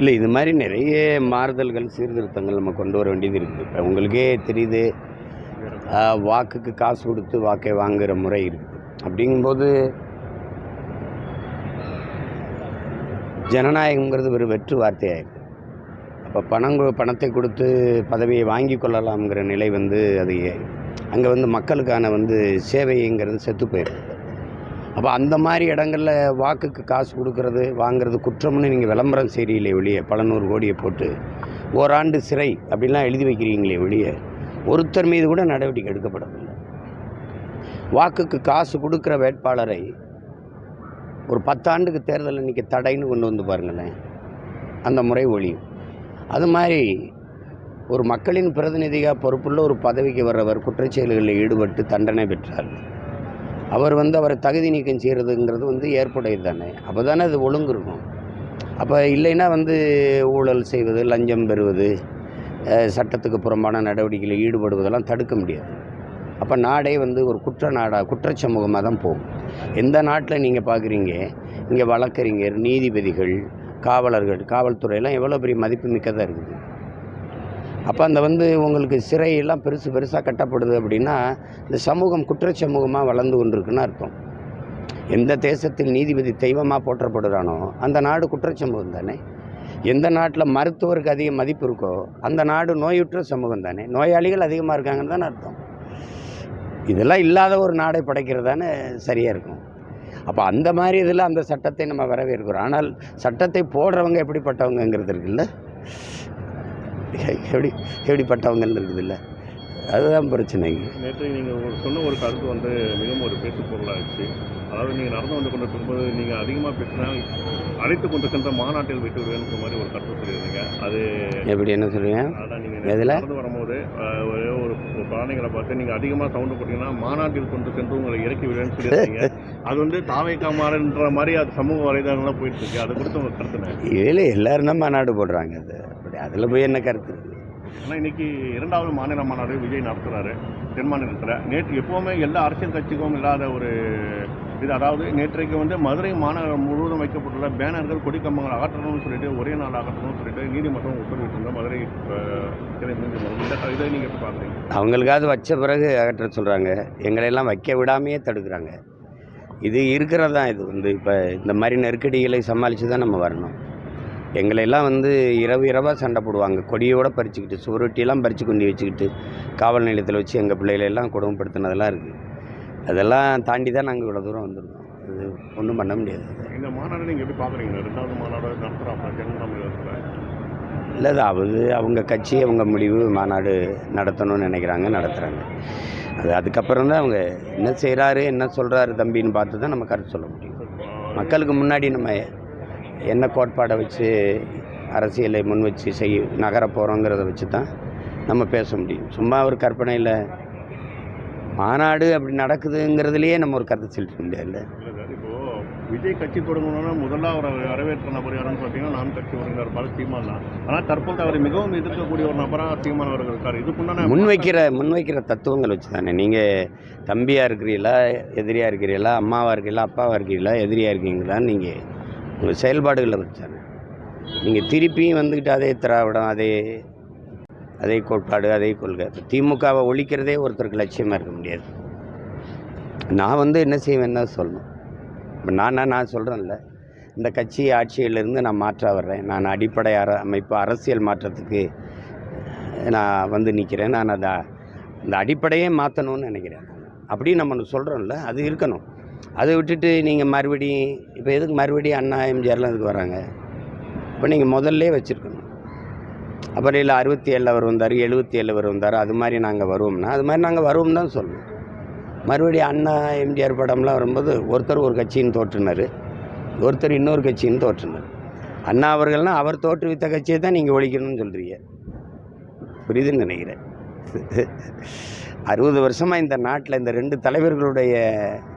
இல்லை இது மாதிரி நிறைய மாறுதல்கள் சீர்திருத்தங்கள் நம்ம கொண்டு வர வேண்டியது இருக்குது. இப்போ உங்களுக்கே தெரியுது வாக்குக்கு காசு கொடுத்து வாக்கை வாங்குகிற முறை இருக்குது. அப்படிங்கும்போது ஜனநாயகங்கிறது ஒரு வெற்று வார்த்தையாயிருக்கு. அப்போ பணம் பணத்தை கொடுத்து பதவியை வாங்கி கொள்ளலாம்ங்கிற நிலை வந்து அது அங்கே வந்து மக்களுக்கான வந்து சேவைங்கிறது செத்து போயிருக்கு. அப்போ அந்த மாதிரி இடங்களில் வாக்குக்கு காசு கொடுக்கறது வாங்குறது குற்றம்னு நீங்கள் விளம்பரம் செய்கிறீங்களே வெளியே பல நூறு கோடியை போட்டு ஓராண்டு சிறை அப்படிலாம் எழுதி வைக்கிறீங்களே வெளியே ஒருத்தர் மீது கூட நடவடிக்கை எடுக்கப்படவில்லை. வாக்குக்கு காசு கொடுக்குற வேட்பாளரை ஒரு பத்தாண்டுக்கு தேர்தலில் இன்றைக்கி தடைன்னு கொண்டு வந்து பாருங்களேன். அந்த முறை ஒழியும். அது மாதிரி ஒரு மக்களின் பிரதிநிதியாக பொறுப்புள்ள ஒரு பதவிக்கு வர்றவர் குற்றச்செயல்களில் ஈடுபட்டு தண்டனை பெற்றார். அவர் வந்து அவரை தகுதி நீக்கம் செய்கிறதுங்கிறது வந்து ஏற்புடையது தானே. அப்போ தானே அது ஒழுங்கு இருக்கும். அப்போ இல்லைன்னா வந்து ஊழல் செய்வது லஞ்சம் பெறுவது சட்டத்துக்கு புறம்பான நடவடிக்கைகளில் ஈடுபடுவதெல்லாம் தடுக்க முடியாது. அப்போ நாடே வந்து ஒரு குற்ற நாடாக குற்ற சமூகமாக தான் போகும். எந்த நாட்டில் நீங்கள் பார்க்குறீங்க இங்கே வழக்கறிஞர் நீதிபதிகள் காவலர்கள் காவல்துறையெல்லாம் எவ்வளோ பெரிய மதிப்பு மிக்கதாக இருக்குது? அப்போ அந்த வந்து உங்களுக்கு சிறையெல்லாம் பெருசு பெருசாக கட்டப்படுது அப்படின்னா இந்த சமூகம் குற்ற சமூகமாக வளர்ந்து கொண்டிருக்குன்னு அர்த்தம். எந்த தேசத்தில் நீதிபதி தெய்வமாக போற்றப்படுறானோ அந்த நாடு குற்ற சமூகம் தானே. எந்த நாட்டில் மருத்துவருக்கு அதிக மதிப்பு இருக்கோ அந்த நாடு நோயுற்ற சமூகம் தானே. நோயாளிகள் அதிகமாக இருக்காங்கன்னு தானே அர்த்தம். இதெல்லாம் இல்லாத ஒரு நாடை படைக்கிறதானே சரியாக இருக்கும். அப்போ அந்த மாதிரி இதில் அந்த சட்டத்தை நம்ம வரவேற்கிறோம். ஆனால் சட்டத்தை போடுறவங்க எப்படிப்பட்டவங்கங்கிறது இருக்குல்ல? எப்படி எப்படிப்பட்டவங்கன்னு இருக்குதுல்ல? அதுதான் பிரச்சனைங்க. நேற்று நீங்கள் சொன்ன ஒரு கருத்து வந்து மிகவும் ஒரு பேசு பொருளாச்சு அதாவது நீங்கள் நடந்து வந்து கொண்டு இருக்கும்போது நீங்கள் அதிகமாக பேசினா அழைத்து கொண்டு சென்ற மாநாட்டில் விட்டு விடுவேன்ற மாதிரி ஒரு கருத்து சொல்லியிருந்தீங்க. அது எப்படி என்ன சொல்லுவீங்க அதான் நீங்கள் எதுல? நடந்து வரும்போது ஒரே பிராணிகளை பார்த்து நீங்கள் அதிகமாக சவுண்டு போட்டீங்கன்னா மாநாட்டில் கொண்டு சென்று உங்களை இறக்கி விடுவேன்னு சொல்லியிருந்தீங்க. அது வந்து தாவைக்கா மாறன்ற மாதிரி அது சமூக வலைதளங்கள்லாம் போயிட்டு இருக்கு. அதை குறித்து உங்கள் கருத்துனேன் இதில் எல்லாரும் தான் மாநாடு போடுறாங்க அது. அப்படி அதில் போய் என்ன கருத்து? இருக்குது ஆனால் இன்றைக்கி இரண்டாவது மாநில மாநாடு விஜய் நடத்துறாரு தென் மாநிலத்தில். நேற்று எப்போவுமே எல்லா அரசியல் கட்சிக்கும் இல்லாத ஒரு இது அதாவது நேற்றைக்கு வந்து மதுரை மாநகரம் முழுவதும் வைக்கப்பட்டுள்ள பேனர்கள் கொடிக்கம்பங்கள் அகற்றணும்னு சொல்லிட்டு ஒரே நாள் அகற்றணும்னு சொல்லிட்டு நீதிமன்றம் உத்தரவிட்டிருந்தோம் மதுரை இந்த இதை நீங்கள் எப்படி பார்க்குறீங்க? அவங்களுக்காவது வச்ச பிறகு அகற்ற சொல்கிறாங்க எங்களையெல்லாம் வைக்க விடாமையே தடுக்கிறாங்க. இது இருக்கிறது தான் இது வந்து இப்போ இந்த மாதிரி நெருக்கடிகளை சமாளித்து தான் நம்ம வரணும். எங்களையெல்லாம் வந்து இரவு இரவாக சண்டை போடுவாங்க. கொடியோட பறிச்சுக்கிட்டு சுவரொட்டியெல்லாம் பறித்து கொண்டு வச்சுக்கிட்டு காவல் நிலையத்தில் வச்சு எங்கள் பிள்ளைகளெல்லாம் கொடுமைப்படுத்தினதெல்லாம் இருக்குது அதெல்லாம் தாண்டி தான் நாங்கள் இவ்வளோ தூரம் வந்திருக்கோம். அது ஒன்றும் பண்ண முடியாது. இந்த மாநாடு நீங்கள் எப்படி பார்க்குறீங்க ரெண்டாவது மாநாடு நடத்துகிறாங்க இல்லை அது அது அவங்க கட்சி அவங்க முடிவு மாநாடு நடத்தணும்னு நினைக்கிறாங்க நடத்துகிறாங்க அது அதுக்கப்புறம் தான் அவங்க என்ன செய்கிறாரு என்ன சொல்கிறாரு தம்பின்னு பார்த்து தான் நம்ம கருத்து சொல்ல முடியும். மக்களுக்கு முன்னாடி நம்ம என்ன கோட்பாடை வச்சு அரசியலை முன் வச்சு செய் நகர போகிறோங்கிறத வச்சு தான் நம்ம பேச முடியும். சும்மா ஒரு கற்பனையில் மாநாடு அப்படி நடக்குதுங்கிறதுலையே நம்ம ஒரு கருத்து சார் இப்போ விஜய் கட்சி தொடங்கணும்னா முதல்ல அவரை வரவேற்ற நபர் யாருன்னு பார்த்தீங்கன்னா நான் கட்சி வருங்க இருப்பார் சீமான் தான். ஆனால் தற்போது அவரை மிகவும் எதிர்க்கக்கூடிய ஒரு நபராக சீமான் அவர்கள் இருக்கார். இதுக்குண்டான முன்வைக்கிற முன்வைக்கிற தத்துவங்கள் வச்சு தானே. நீங்கள் தம்பியாக இருக்கிறீங்களா எதிரியாக இருக்கிறீங்களா அம்மாவாக இருக்கீங்களா அப்பாவாக இருக்கீங்களா எதிரியாக இருக்கீங்களான்னு நீங்கள் உங்கள் செயல்பாடுகளை வச்சாங்க நீங்கள் திருப்பியும் வந்துக்கிட்டு அதே திராவிடம் அதே அதே கோட்பாடு அதே கொள்கை. இப்போ திமுகவை ஒழிக்கிறதே ஒருத்தருக்கு லட்சியமாக இருக்க முடியாது. நான் வந்து என்ன செய்வேன்னு தான் சொல்லணும். இப்போ நானா நான் சொல்கிறேன்ல இந்த கட்சி ஆட்சியிலிருந்து நான் மாற்ற வர்றேன். நான் அடிப்படை அர அமைப்பு அரசியல் மாற்றத்துக்கு நான் வந்து நிற்கிறேன் நான் அதை இந்த அடிப்படையே மாற்றணும்னு நினைக்கிறேன். அப்படி நம்ம சொல்கிறோம்ல அது இருக்கணும். அதை விட்டுட்டு நீங்கள் மறுபடியும் இப்போ எதுக்கு மறுபடியும் அண்ணா எம்ஜிஆர்லாம் இதுக்கு வராங்க? இப்போ நீங்கள் முதல்ல வச்சுருக்கணும். அப்புறம் இல்லை அறுபத்தி ஏழில் அவர் வந்தார் எழுபத்தி ஏழில் அவர் வந்தார் அது மாதிரி நாங்கள் வருவோம்னா அது மாதிரி நாங்கள் வருவோம் தான் சொல்லணும். மறுபடியும் அண்ணா எம்ஜிஆர் படம்லாம் வரும்போது ஒருத்தர் ஒரு கட்சின்னு தோற்றுனார் ஒருத்தர் இன்னொரு கட்சின்னு தோற்றுனார். அண்ணா அவர்கள்னால் அவர் தோற்றுவித்த கட்சியை தான் நீங்கள் ஒழிக்கணும்னு சொல்கிறீங்க புரியுதுன்னு நினைக்கிறேன். அறுபது வருஷமாக இந்த நாட்டில் இந்த ரெண்டு தலைவர்களுடைய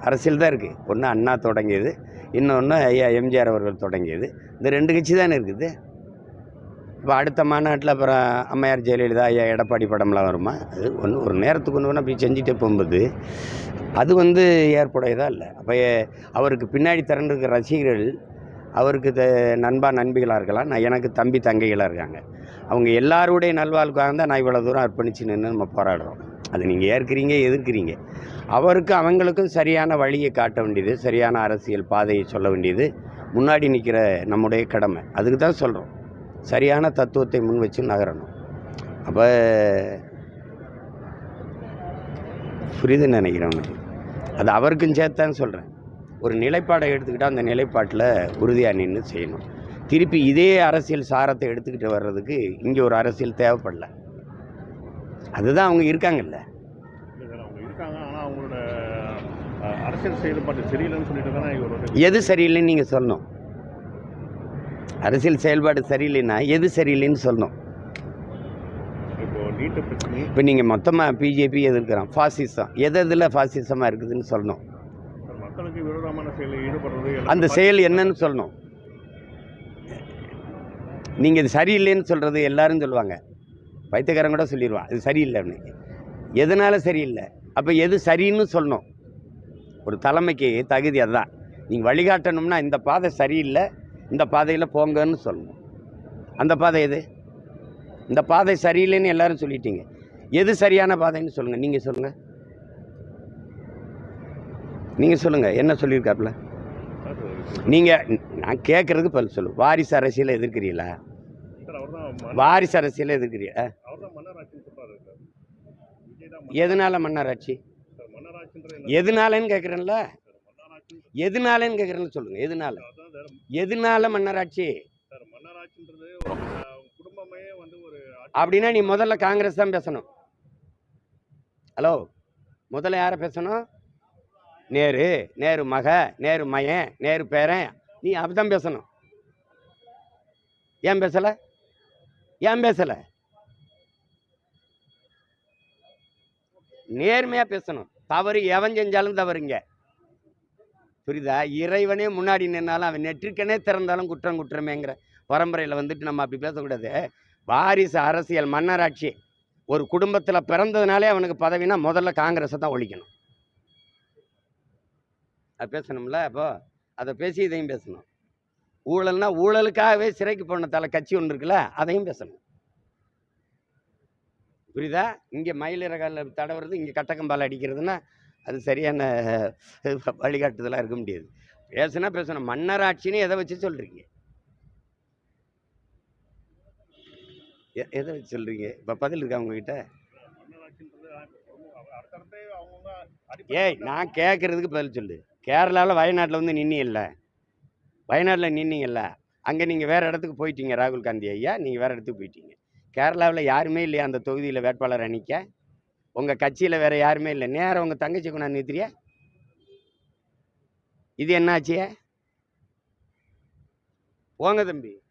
அரசியல் தான் இருக்குது ஒன்று அண்ணா தொடங்கியது இன்னொன்று ஐயா எம்ஜிஆர் அவர்கள் தொடங்கியது. இந்த ரெண்டு கட்சி தானே இருக்குது? இப்போ அடுத்த மாநாட்டில் அப்புறம் அம்மையார் ஜெயலலிதா ஐயா எடப்பாடி படம்லாம் வருமா? அது ஒன்று ஒரு நேரத்துக்கு ஒன்று ஒன்று அப்படி செஞ்சுட்டே போகும்போது அது வந்து ஏற்புடையதாக இல்லை? அப்போ அவருக்கு பின்னாடி திரண்டிருக்க ரசிகர்கள் அவருக்கு த நண்பா நண்பிகளாக இருக்கலாம். நான் எனக்கு தம்பி தங்கைகளாக இருக்காங்க. அவங்க எல்லாருடைய நல்வாழ்வுக்காக தான் நான் இவ்வளோ தூரம் அர்ப்பணிச்சு நின்று நம்ம போராடுறோம். அது நீங்கள் ஏற்கிறீங்க எதிர்க்கிறீங்க. அவருக்கு அவங்களுக்கும் சரியான வழியை காட்ட வேண்டியது சரியான அரசியல் பாதையை சொல்ல வேண்டியது முன்னாடி நிற்கிற நம்முடைய கடமை. அதுக்கு தான் சொல்கிறோம் சரியான தத்துவத்தை முன் வச்சு நகரணும். அப்போ புரியுதுன்னு நினைக்கிறேன் அது அவருக்கும் சேர்த்தான்னு சொல்கிறேன் ஒரு நிலைப்பாடை எடுத்துக்கிட்டால் அந்த நிலைப்பாட்டில் உறுதியாக நின்று செய்யணும். திருப்பி இதே அரசியல் சாரத்தை எடுத்துக்கிட்டு வர்றதுக்கு இங்கே ஒரு அரசியல் தேவைப்படல. அதுதான் அவங்க இருக்காங்கல்ல. எது சரியில்லைன்னு நீங்கள் சொல்லணும். அரசியல் செயல்பாடு சரியில்லைன்னா எது சரியில்லைன்னு சொல்லணும். இப்போ நீங்கள் மொத்தமாக பிஜேபி எதிர்க்கிறோம் ஃபாசிசம். எது எதில் ஃபாசிசமாக இருக்குதுன்னு சொல்லணும். மக்களுக்கு விரோதமான செயலில் ஈடுபடுறது அந்த செயல் என்னன்னு சொல்லணும். நீங்கள் இது சரியில்லைன்னு சொல்கிறது எல்லாரும் சொல்லுவாங்க. பைத்தியக்காரன் கூட சொல்லிடுவான் இது சரியில்லைன்னு எதனால் சரியில்லை? அப்போ எது சரின்னு சொல்லணும். ஒரு தலைமைக்கு தகுதி அதுதான். நீங்கள் வழிகாட்டணும்னா இந்த பாதை சரியில்லை இந்த பாதையில் போங்கன்னு சொல்லணும். அந்த பாதை எது? இந்த பாதை சரியில்லைன்னு எல்லாரும் சொல்லிட்டீங்க. எது சரியான பாதைன்னு சொல்லுங்கள் நீங்கள் சொல்லுங்கள் நீங்கள் சொல்லுங்கள் என்ன சொல்லியிருக்காப்புல? நீங்கள் நான் கேட்குறதுக்கு பதில் சொல்லு. வாரிசு அரசியலை எதிர்க்கிறீங்களா? வாரிசு அரசியலை எதிர்க்கிறீங்களா அவர் தான் மன்னராட்சின்னு சொல்றாரு சார் விஜய் தான் எதனால மன்னராட்சி? எதனாலன்னு கேட்குறேன்ல எதனாலன்னு கேட்குறேன்னு சொல்லுங்க எதனால? எதனால மன்னராட்சி? அப்படின்னா நீ முதல்ல காங்கிரஸ் தான் பேசணும். ஹலோ முதல்ல யாரை பேசணும்? நேரு நேரு மக நேரு மயன் நேரு பேரன் நீ அப்படிதான் பேசணும். ஏன் பேசலை? ஏன் பேசலை? நேர்மையாக பேசணும். தவறு எவன் செஞ்சாலும் தவறுங்க. புரியுதா? இறைவனே முன்னாடி நின்னாலும் அவன் நெற்றிக்கனே திறந்தாலும் குற்றம் குற்றமேங்கிற பரம்பரையில் வந்துட்டு நம்ம அப்படி பேசக்கூடாது. வாரிசு அரசியல் மன்னராட்சி ஒரு குடும்பத்தில் பிறந்ததுனாலே அவனுக்கு பதவினா முதல்ல காங்கிரஸை தான் ஒழிக்கணும். அது பேசணும்ல அப்போ? அதை பேசி இதையும் பேசணும். ஊழல்னா ஊழலுக்காகவே சிறைக்கு போன தலை கட்சி ஒன்று இருக்குல்ல அதையும் பேசணும். புரியுதா? இங்கே மயிலிறகால தடவுறது இங்கே கட்டக்கம்பால் அடிக்கிறதுனா அது சரியான வழிகாட்டுதலாக இருக்க முடியாது. பேசுனா பேசணும் மன்னராட்சின்னு எதை வச்சு சொல்கிறீங்க எதை வச்சு சொல்கிறீங்க இப்போ பதில் இருக்கா உங்ககிட்ட? ஏய் நான் கேட்குறதுக்கு பதில் சொல்லு. கேரளாவில் வயநாட்டில் வந்து நின்னீங்கல்ல? வயநாட்டில் நின்னீங்கல்ல? அங்கே நீங்கள் வேறு இடத்துக்கு போயிட்டீங்க ராகுல் காந்தி ஐயா. நீங்கள் வேறு இடத்துக்கு போயிட்டீங்க. கேரளாவில் யாருமே இல்லையா அந்த தொகுதியில் வேட்பாளர் அணிக்க? உங்கள் கட்சியில் வேறு யாருமே இல்லை. நேரம் உங்கள் தங்கச்சி கொண்டாந்து நிறுத்துறியா? இது என்னாச்சு? போங்க தம்பி.